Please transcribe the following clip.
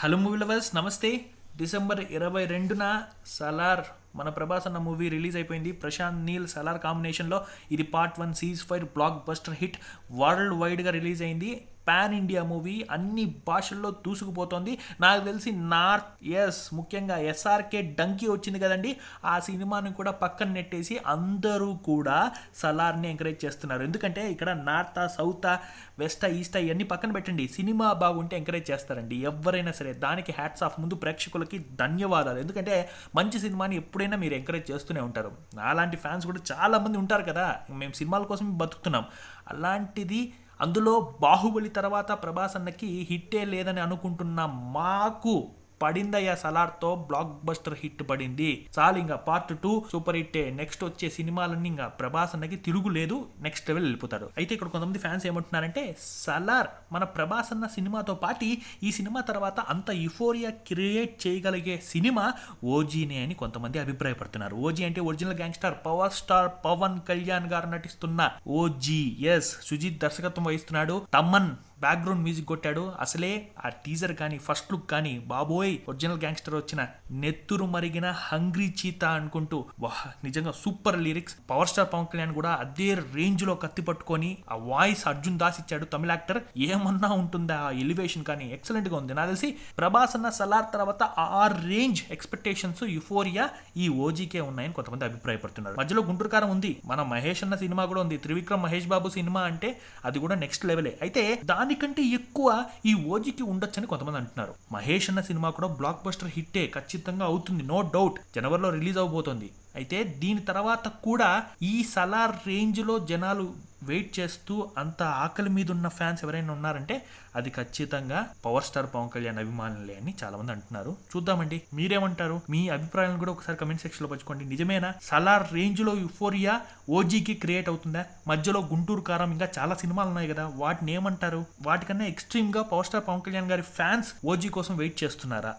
Hello movie lovers నమస్తే December ఇరవై రెండున సలార్ మన ప్రభాస్ అన్న మూవీ రిలీజ్ అయిపోయింది ప్రశాంత్ నీల్ సలార్ కాంబినేషన్లో ఇది part one ceasefire blockbuster hit world వైడ్గా రిలీజ్ అయింది. పాన్ ఇండియా మూవీ అన్ని భాషల్లో దూసుకుపోతోంది. నాకు తెలిసి నార్త్ ఎస్ ముఖ్యంగా ఎస్ఆర్కే డంకీ వచ్చింది కదండి. ఆ సినిమాని కూడా పక్కన నెట్టేసి అందరూ కూడా సలార్ని ఎంకరేజ్ చేస్తున్నారు. ఎందుకంటే ఇక్కడ నార్తా సౌతా వెస్టా ఈస్టా ఇవన్నీ పక్కన పెట్టండి. సినిమా బాగుంటే ఎంకరేజ్ చేస్తారండి. ఎవరైనా సరే దానికి హ్యాట్స్ ఆఫ్ ముందు ప్రేక్షకులకి ధన్యవాదాలు. ఎందుకంటే మంచి సినిమాని ఎప్పుడైనా మీరు ఎంకరేజ్ చేస్తూనే ఉంటారు. అలాంటి ఫ్యాన్స్ కూడా చాలామంది ఉంటారు కదా. మేము సినిమాల కోసం బతుకుతున్నాం. అలాంటిది అందులో బాహుబలి తర్వాత ప్రభాస్ అన్నకి హిట్టే లేదని అనుకుంటున్న మాకు పడిందయ్యా సలార్తో బ్లాక్ బస్టర్ హిట్ పడింది. చాలు ఇంకా పార్ట్ టూ సూపర్ హిట్టే నెక్స్ట్ వచ్చే సినిమాలన్నీ ఇంకా ప్రభాస్ అన్నకి తిరుగులేదు. నెక్స్ట్ లెవెల్ వెళ్ళిపోతాడు. అయితే ఇక్కడ కొంతమంది ఫ్యాన్స్ ఏమంటున్నారంటే సలార్ మన ప్రభాస్ అన్న సినిమాతో పాటి ఈ సినిమా తర్వాత అంత యుఫోరియా క్రియేట్ చేయగలిగే సినిమా ఓజీనే అని కొంతమంది అభిప్రాయపడుతున్నారు. ఓజీ అంటే original gangster power star Pawan Kalyan garu నటిస్తున్న ఓజీ. ఎస్ సుజిత్ దర్శకత్వం వహిస్తున్నాడు. తమ్మన్ బ్యాక్గ్రౌండ్ మ్యూజిక్ కొట్టాడు. అసలే ఆ టీజర్ కానీ ఫస్ట్ లుక్ కానీ బాబోయ్. ఒరిజినల్ గ్యాంగ్స్టర్ వచ్చిన నెత్తురు మరిగిన హంగ్రీ చీతా అనుకుంటూ వాహ్ నిజంగా super lyrics. Power star Pawan Kalyan కూడా అదే రేంజ్లో కత్తి పట్టుకొని ఆ వాయిస్ అర్జున్ దాస్ ఇచ్చాడు తమిళ యాక్టర్. ఏమన్నా ఉంటుందా ఆ ఎలివేషన్ కానీ? ఎక్సలెంట్గా ఉంది. నాకు తెలిసి ప్రభాస్ అన్న సలార్ తర్వాత ఆ రేంజ్ ఎక్స్పెక్టేషన్స్ యుఫోరియా ఈ ఓజీకే ఉన్నాయని కొంతమంది అభిప్రాయపడుతున్నారు. మధ్యలో గుంటూరు కారం ఉంది. మన మహేష్ అన్న సినిమా కూడా ఉంది. త్రివిక్రమ్ మహేష్ బాబు సినిమా అంటే అది కూడా నెక్స్ట్ లెవెలే. అయితే దాని దానికంటే ఎక్కువ ఈ ఓజీకి ఉండొచ్చని కొంతమంది అంటున్నారు. మహేష్ అన్న సినిమా కూడా బ్లాక్ బస్టర్ హిట్టే ఖచ్చితంగా అవుతుంది నో డౌట్ జనవరిలో రిలీజ్ అవబోతోంది. అయితే దీని తర్వాత కూడా ఈ సలార్ రేంజ్లో జనాలు వెయిట్ చేస్తూ అంత ఆకలి మీద ఉన్న ఫ్యాన్స్ ఎవరైనా ఉన్నారంటే అది ఖచ్చితంగా పవర్ స్టార్ పవన్ కళ్యాణ్ అభిమానులే అని చాలా మంది అంటున్నారు. చూద్దామండి మీరేమంటారు? మీ అభిప్రాయాలను కూడా ఒకసారి కమెంట్ సెక్షన్లో పంచుకోండి. నిజమేనా? సలార్ రేంజ్లో యుఫోరియా ఓజీకి క్రియేట్ అవుతుందా? మధ్యలో గుంటూరు కారం ఇంకా చాలా సినిమాలు ఉన్నాయి కదా వాటిని ఏమంటారు? వాటికన్నా ఎక్స్ట్రీమ్గా పవర్ స్టార్ పవన్ కళ్యాణ్ గారి ఫ్యాన్స్ ఓజీ కోసం వెయిట్ చేస్తున్నారా?